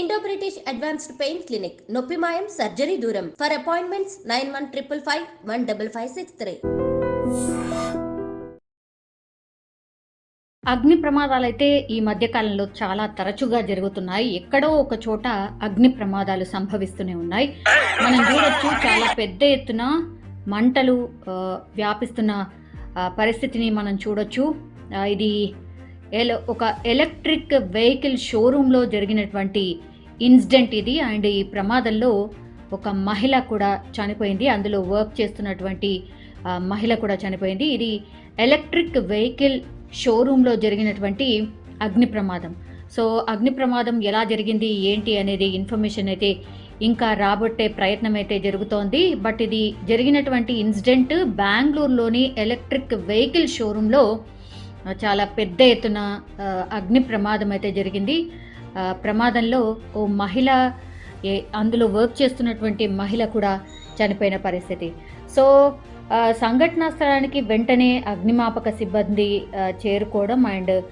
Indo British advanced pain clinic నొప్పి మాయం surgery దూరం for appointments nine one triple five one double five six three అగ్ని ప్రమాదాలు అయితే ఈ మధ్య కాలంలో చాలా తరచుగా జరుగుతున్నాయి. ఎక్కడో ఒక చోట అగ్ని ప్రమాదాలు సంభవిస్తూనే ఉన్నాయి. మనం చూడొచ్చు చాలా పెద్ద ఎత్తున మంటలు వ్యాపిస్తున్న పరిస్థితిని మనం చూడొచ్చు. ఇది ఒక ఎలక్ట్రిక్ వెహికల్ షోరూంలో జరిగినటువంటి ఇన్సిడెంట్ ఇది. అండ్ ఈ ప్రమాదంలో ఒక మహిళ కూడా చనిపోయింది. అందులో వర్క్ చేస్తున్నటువంటి మహిళ కూడా చనిపోయింది. ఇది ఎలక్ట్రిక్ వెహికల్ షోరూంలో జరిగినటువంటి అగ్ని ప్రమాదం. సో అగ్ని ప్రమాదం ఎలా జరిగింది ఏంటి అనేది ఇన్ఫర్మేషన్ అయితే ఇంకా రాబట్టే ప్రయత్నం అయితే జరుగుతోంది. బట్ ఇది జరిగినటువంటి ఇన్సిడెంట్ బెంగళూరులోని ఎలక్ట్రిక్ వెహికల్ షోరూంలో చాలా పెద్ద ఎత్తున అగ్ని ప్రమాదం అయితే జరిగింది. ప్రమాదంలో ఓ మహిళ ఏ- అందులో వర్క్ చేస్తున్నటువంటి మహిళ కూడా చనిపోయిన పరిస్థితి. సో సంఘటనా స్థలానికి వెంటనే అగ్నిమాపక సిబ్బంది చేరుకోవడం అండ్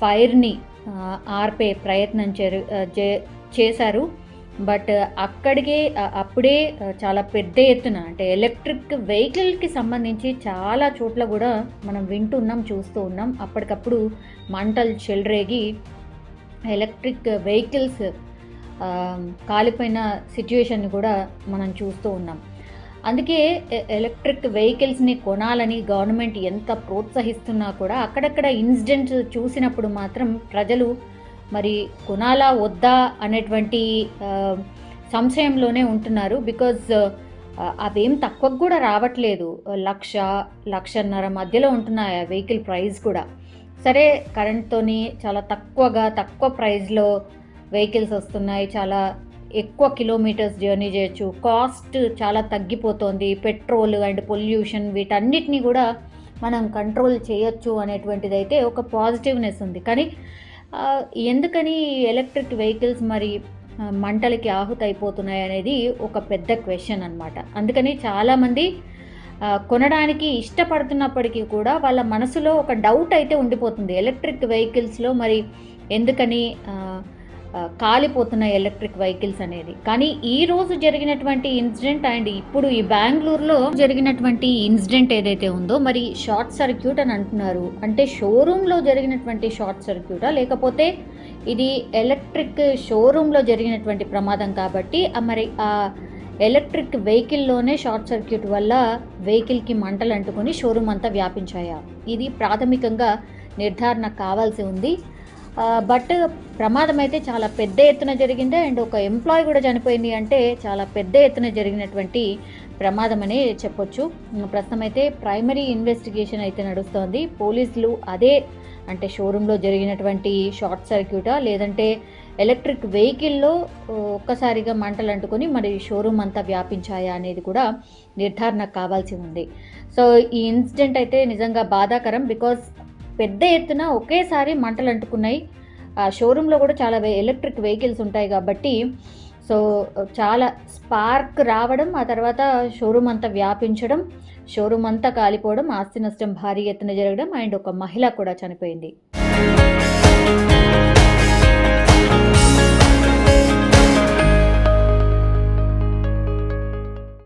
ఫైర్ని ఆర్పే ప్రయత్నం చేరు చే- చేశారు. బట్ అక్కడికే అప్పుడే చాలా పెద్ద ఎత్తున అంటే ఎలక్ట్రిక్ వెహికల్కి సంబంధించి చాలా చోట్ల కూడా మనం వింటున్నాం చూస్తూ ఉన్నాం. అప్పటికప్పుడు మంటలు చెలరేగి ఎలక్ట్రిక్ వెహికల్స్ కాలిపోయిన సిచ్యువేషన్ కూడా మనం చూస్తూ ఉన్నాం. అందుకే ఎలక్ట్రిక్ వెహికల్స్ని కొనాలని గవర్నమెంట్ ఎంత ప్రోత్సహిస్తున్నా కూడా అక్కడక్కడ ఇన్సిడెంట్స్ చూసినప్పుడు మాత్రం ప్రజలు మరి కొనాలా వద్దా అనేటువంటి సంశయంలోనే ఉంటున్నారు. బికాజ్ అవేం తక్కువకు కూడా రావట్లేదు. లక్ష లక్షన్నర మధ్యలో ఉంటున్నాయి ఆ వెహికల్ ప్రైస్ కూడా. సరే కరెంట్తోని చాలా తక్కువగా తక్కువ ప్రైస్లో వెహికల్స్ వస్తున్నాయి. చాలా ఎక్కువ కిలోమీటర్స్ జర్నీ చేయొచ్చు. కాస్ట్ చాలా తగ్గిపోతుంది. పెట్రోల్ అండ్ పొల్యూషన్ వీటన్నిటిని కూడా మనం కంట్రోల్ చేయొచ్చు అనేటువంటిది అయితే ఒక పాజిటివ్నెస్ ఉంది. కానీ ఎందుకని ఎలక్ట్రిక్ వెహికల్స్ మరి మంటలకి ఆహుతైపోతున్నాయి అయిపోతున్నాయి అనేది ఒక పెద్ద క్వశ్చన్ అనమాట అందుకని చాలామంది కొనడానికి ఇష్టపడుతున్నప్పటికీ కూడా వాళ్ళ మనసులో ఒక డౌట్ అయితే ఉండిపోతుంది. ఎలక్ట్రిక్ వెహికల్స్లో మరి ఎందుకని కాలిపోతున్నాయి ఎలక్ట్రిక్ వెహికల్స్ అనేది. కానీ ఈ రోజు జరిగినటువంటి ఇన్సిడెంట్ అండ్ ఇప్పుడు ఈ బెంగళూరులో జరిగినటువంటి ఇన్సిడెంట్ ఏదైతే ఉందో మరి షార్ట్ సర్క్యూట్ అని అంటున్నారు. అంటే షోరూంలో జరిగినటువంటి షార్ట్ సర్క్యూటా? లేకపోతే ఇది ఎలక్ట్రిక్ షోరూంలో జరిగినటువంటి ప్రమాదం కాబట్టి మరి ఆ ఎలక్ట్రిక్ వెహికల్లోనే షార్ట్ సర్క్యూట్ వల్ల వెహికల్కి మంటలు అంటుకొని షోరూమ్ అంతా వ్యాపించాయా? ఇది ప్రాథమికంగా నిర్ధారణ కావాల్సి ఉంది. బట్ ప్రమాదం అయితే చాలా పెద్ద ఎత్తున జరిగింది. అండ్ ఒక ఎంప్లాయ్ కూడా చనిపోయింది అంటే చాలా పెద్ద ఎత్తున జరిగినటువంటి ప్రమాదం అనే చెప్పొచ్చు. ప్రస్తుతం అయితే ప్రైమరీ ఇన్వెస్టిగేషన్ అయితే నడుస్తోంది. పోలీసులు అదే అంటే షోరూంలో జరిగినటువంటి షార్ట్ సర్క్యూటా? లేదంటే ఎలక్ట్రిక్ వెహికల్లో ఒక్కసారిగా మంటలు అంటుకొని మరి షోరూమ్ అంతా వ్యాపించాయా అనేది కూడా నిర్ధారణ కావాల్సి ఉంది. సో ఈ ఇన్సిడెంట్ అయితే నిజంగా బాధాకరం. బికాస్ పెద్ద ఎత్తున ఒకేసారి మంటలు అంటుకున్నాయి ఆ షోరూంలో కూడా చాలా ఎలక్ట్రిక్ వెహికల్స్ ఉంటాయి కాబట్టి సో చాలా స్పార్క్ రావడం ఆ తర్వాత షోరూమ్ అంతా వ్యాపించడం షోరూమ్ అంతా కాలిపోవడం ఆస్తి నష్టం భారీ ఎత్తున జరగడం అండ్ ఒక మహిళ కూడా చనిపోయింది.